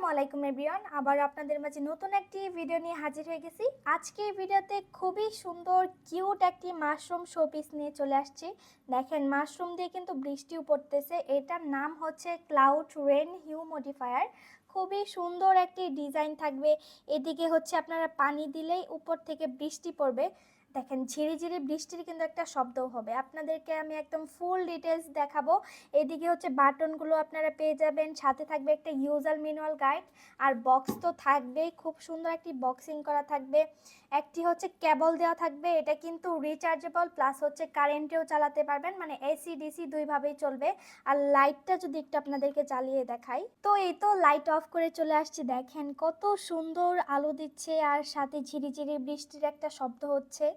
আসসালামু আলাইকুম এভরিওয়ান। আবার আপনাদের মাঝে নতুন একটি ভিডিও নিয়ে হাজির হয়ে গেছি। আজকের ভিডিওতে খুবই সুন্দর কিউট একটি মাশরুম শোপিস নিয়ে চলে আসছি। দেখেন মাশরুম দিয়ে কিন্তু বৃষ্টিও পড়তেছে। এটার নাম হচ্ছে ক্লাউড রেন হিউ মডিফায়ার খুবই সুন্দর একটি ডিজাইন থাকবে। এদিকে হচ্ছে আপনারা পানি দিলেই উপর থেকে বৃষ্টি পড়বে। দেখেন ঝিরি ঝিরি বৃষ্টির কিন্তু একটা শব্দও হবে। আপনাদেরকে আমি একদম ফুল ডিটেলস দেখাবো। এদিকে হচ্ছে বাটনগুলো আপনারা পেয়ে যাবেন। সাথে থাকবে একটা ইউজার ম্যানুয়াল গাইড আর বক্স তো থাকবেই। খুব সুন্দর একটি বক্সিং করা থাকবে। একটি হচ্ছে কেবল দেওয়া থাকবে। এটা কিন্তু রিচার্জেবল প্লাস হচ্ছে কারেন্টেও চালাতে পারবেন। মানে এসি ডিসি দুইভাবেই চলবে। আর লাইটটা যদি একটু আপনাদেরকে চালিয়ে দেখাই। তো এই তো লাইট অফ করে চলে আসছি। দেখেন কত সুন্দর আলো দিচ্ছে। আর সাথে ঝিরিঝিরি বৃষ্টির একটা শব্দ হচ্ছে।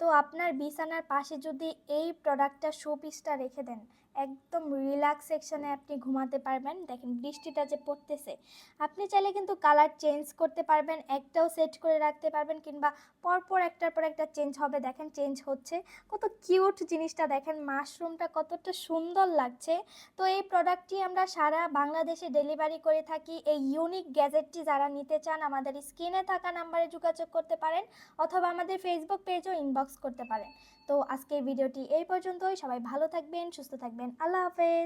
তো আপনার বিছানার পাশে যদি এই প্রোডাক্টটা শো পিসটা রেখে দেন, একদম রিল্যাক্স সেকশনে আপনি ঘুমাতে পারবেন। দেখেন বৃষ্টিটা যে পড়তেছে। আপনি চাইলে কিন্তু কালার চেঞ্জ করতে পারবেন, একটাও সেট করে রাখতে পারবেন কিংবা পরপর একটার পর একটা চেঞ্জ হবে। দেখেন চেঞ্জ হচ্ছে। কত কিউট জিনিসটা দেখেন মাশরুমটা কতটা সুন্দর লাগছে। তো এই প্রোডাক্টটি আমরা সারা বাংলাদেশে ডেলিভারি করে থাকি। এই ইউনিক গ্যাজেটটি যারা নিতে চান, আমাদের স্ক্রিনে থাকা নাম্বারে যোগাযোগ করতে পারেন, অথবা আমাদের ফেসবুক পেজও ইনবক্স করতে পারেন। তো আজকের ভিডিওটি এই পর্যন্তই। সবাই ভালো থাকবেন, সুস্থ থাকবেন। আল্লাহ হাফেজ।